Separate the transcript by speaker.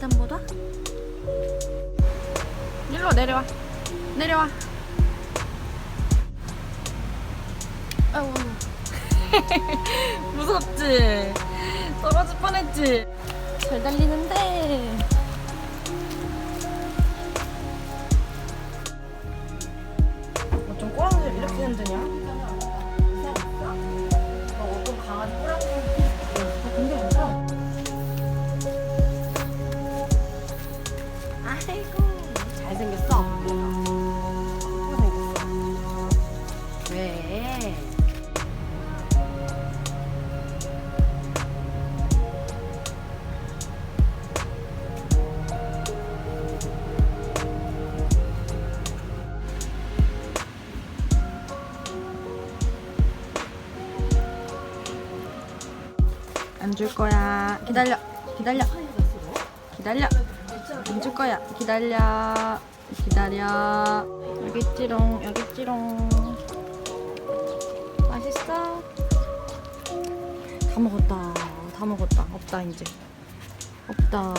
Speaker 1: 계단보다? 내려와 내려와. 아우 무섭지? 떨어질 뻔했지? 잘 달리는데. 어쩜 꼬랑지를 이렇게 흔드냐? 어, 어떤 강아지 꼬랑지 근데 무서워 아이고 잘생겼어 잘생겼어 왜? 안 줄 거야. 기다려. 기다려. 기다려. 안줄 거야. 기다려. 기다려. 여기 있지롱. 여기 있지롱. 맛있어? 다 먹었다. 다 먹었다. 없다 이제. 없다.